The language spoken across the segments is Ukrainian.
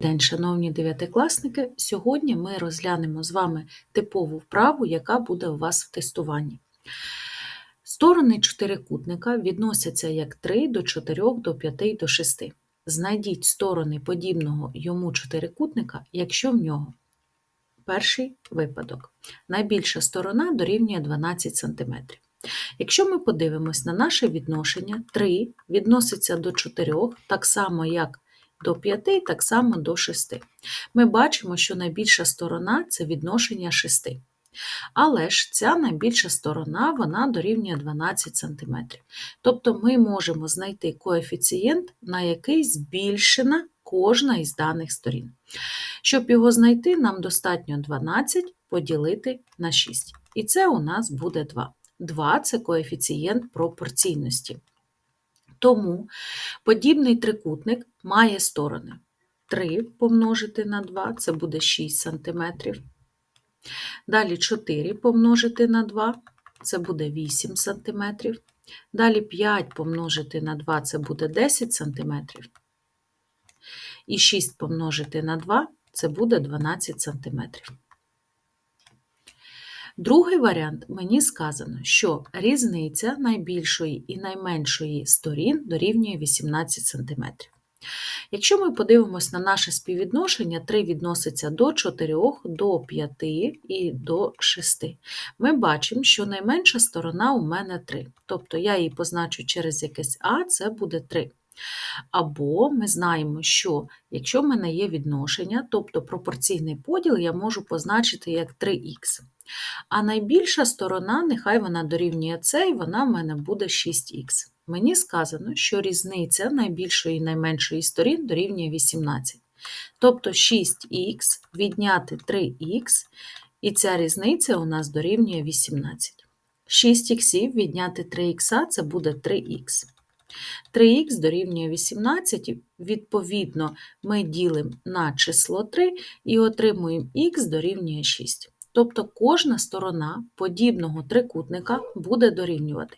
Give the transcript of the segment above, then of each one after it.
День, шановні дев'ятикласники! Сьогодні ми розглянемо з вами типову вправу, яка буде у вас в тестуванні. Сторони чотирикутника відносяться як 3 до 4 до 5 до 6. Знайдіть сторони подібного йому чотирикутника, якщо в нього перший випадок. Найбільша сторона дорівнює 12 см. Якщо ми подивимось на наше відношення, 3 відноситься до 4, так само як до 5, так само до 6. Ми бачимо, що найбільша сторона це відношення 6. Але ж ця найбільша сторона вона дорівнює 12 см. Тобто ми можемо знайти коефіцієнт, на який збільшена кожна із даних сторін. Щоб його знайти, нам достатньо 12 поділити на 6. І це у нас буде 2. 2 це коефіцієнт пропорційності. Тому подібний трикутник має сторони 3 помножити на 2 це буде 6 см. Далі 4 помножити на 2 це буде 8 см. Далі 5 помножити на 2 це буде 10 см. І 6 помножити на 2 це буде 12 см. Другий варіант мені сказано, що різниця найбільшої і найменшої сторін дорівнює 18 см. Якщо ми подивимось на наше співвідношення, 3 відноситься до 4, до 5 і до 6. Ми бачимо, що найменша сторона у мене 3. Тобто я її позначу через якесь А, це буде 3. Або ми знаємо, що якщо в мене є відношення, тобто пропорційний поділ, я можу позначити як 3х. А найбільша сторона, нехай вона дорівнює це, вона в мене буде 6х. Мені сказано, що різниця найбільшої і найменшої сторін дорівнює 18. Тобто 6х відняти 3х, і ця різниця у нас дорівнює 18. 6х відняти 3х це буде 3х. 3х дорівнює 18, відповідно, ми ділимо на число 3 і отримуємо х дорівнює 6. Тобто кожна сторона подібного трикутника буде дорівнювати.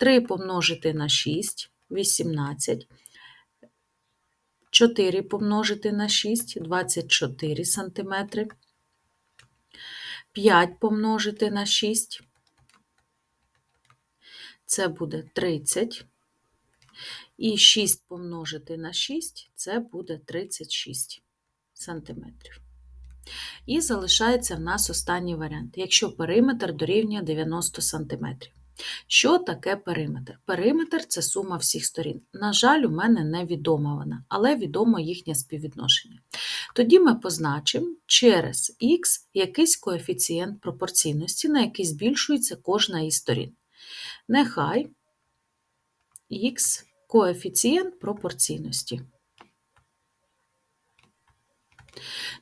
3 помножити на 6 18, 4 помножити на 6 24 см, 5 помножити на 6 це буде 30 і 6 помножити на 6 це буде 36 сантиметрів. І залишається в нас останній варіант, якщо периметр дорівнює 90 см. Що таке периметр? Периметр це сума всіх сторін. На жаль, у мене невідома вона, але відомо їхнє співвідношення. Тоді ми позначимо через х якийсь коефіцієнт пропорційності, на який збільшується кожна із сторін. Нехай х коефіцієнт пропорційності.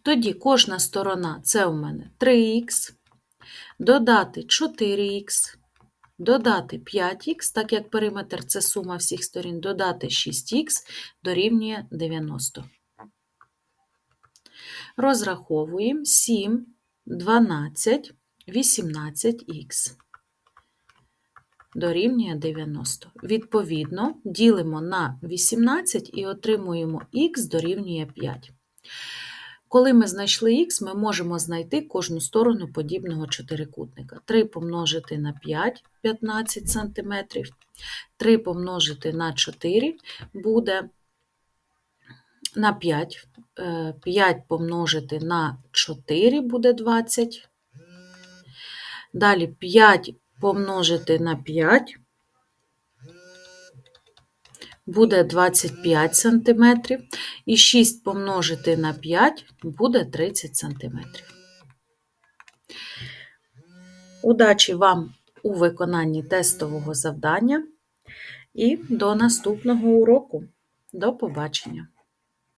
Тоді кожна сторона це у мене 3х, додати 4х, додати 5х, так як периметр це сума всіх сторін, додати 6х дорівнює 90. Розраховуємо 7, 12, 18х. Дорівнює 90. Відповідно, ділимо на 18 і отримуємо х дорівнює 5. Коли ми знайшли х, ми можемо знайти кожну сторону подібного чотирикутника. 3 помножити на 5 15 см, 3 помножити на 4 буде на 5, 5 е, помножити на 4 буде 20. Далі 5 помножити на 5 буде 25 см, і 6 помножити на 5 буде 30 см. Удачі вам у виконанні тестового завдання і до наступного уроку. До побачення!